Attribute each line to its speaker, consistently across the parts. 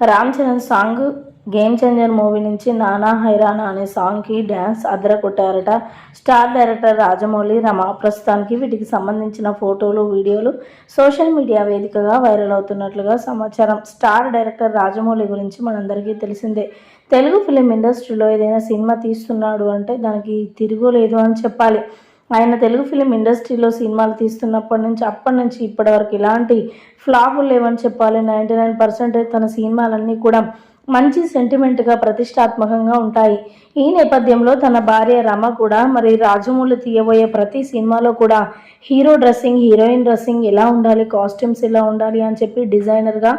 Speaker 1: Ram Charan song Game Changer movie నుంచి నానా హైరానా అనే సాంగ్కి డ్యాన్స్ అద్ర కొట్టారట స్టార్ డైరెక్టర్ రాజమౌళి రమ ప్రస్తుతానికి వీటికి సంబంధించిన ఫోటోలు వీడియోలు సోషల్ మీడియా వేదికగా వైరల్ అవుతున్నట్లుగా సమాచారం. స్టార్ డైరెక్టర్ రాజమౌళి గురించి మనందరికీ తెలిసిందే. తెలుగు ఫిలిం ఇండస్ట్రీలో ఏదైనా సినిమా తీస్తున్నాడు అంటే దానికి తిరుగులేదు అని చెప్పాలి. ఆయన తెలుగు ఫిలిం ఇండస్ట్రీలో సినిమాలు తీస్తున్నప్పటి నుంచి అప్పటి నుంచి ఇప్పటి వరకు ఇలాంటి ఫ్లాపులు లేవని చెప్పాలి. నైంటీ నైన్ పర్సెంటేజ్ తన సినిమాలన్నీ కూడా మంచి సెంటిమెంట్గా ప్రతిష్టాత్మకంగా ఉంటాయి. ఈ నేపథ్యంలో తన భార్య రమ కూడా మరి రాజమౌళి తీయబోయే ప్రతి సినిమాలో కూడా హీరో డ్రెస్సింగ్ హీరోయిన్ డ్రెస్సింగ్ ఎలా ఉండాలి కాస్ట్యూమ్స్ ఎలా ఉండాలి అని చెప్పి డిజైనర్గా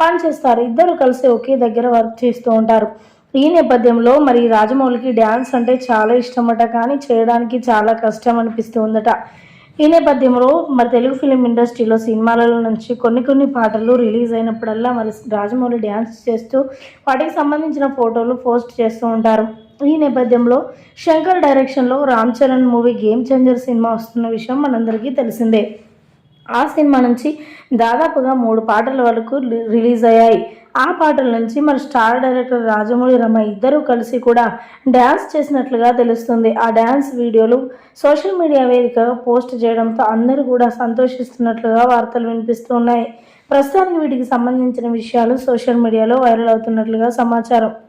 Speaker 1: పనిచేస్తారు. ఇద్దరు కలిసి ఒకే దగ్గర వర్క్ చేస్తూ ఉంటారు. ఈ నేపథ్యంలో మరి రాజమౌళికి డ్యాన్స్ అంటే చాలా ఇష్టమట కానీ చేయడానికి చాలా కష్టం అనిపిస్తూ ఉందట ఈ నేపథ్యంలో మరి తెలుగు ఫిలిం ఇండస్ట్రీలో సినిమాలలో నుంచి కొన్ని కొన్ని పాటలు రిలీజ్ అయినప్పుడల్లా మరి రాజమౌళి డ్యాన్స్ చేస్తూ వాటికి సంబంధించిన ఫోటోలు పోస్ట్ చేస్తూ ఉంటారు. ఈ నేపథ్యంలో శంకర్ డైరెక్షన్లో Ram Charan movie game changer cinema వస్తున్న విషయం మనందరికీ తెలిసిందే. ఆ సినిమా నుంచి దాదాపుగా మూడు పాటల వరకు రి- రిలీజ్ అయ్యాయి. ఆ పాటల నుంచి మరి స్టార్ డైరెక్టర్ రాజమౌళి రమ ఇద్దరూ కలిసి కూడా డ్యాన్స్ చేసినట్లుగా తెలుస్తుంది. ఆ డ్యాన్స్ వీడియోలు సోషల్ మీడియా వేదికగా పోస్ట్ చేయడంతో అందరూ కూడా సంతోషిస్తున్నట్లుగా వార్తలు వినిపిస్తున్నాయి ప్రస్తుతానికి వీటికి సంబంధించిన విషయాలు సోషల్ మీడియాలో వైరల్ అవుతున్నట్లుగా సమాచారం.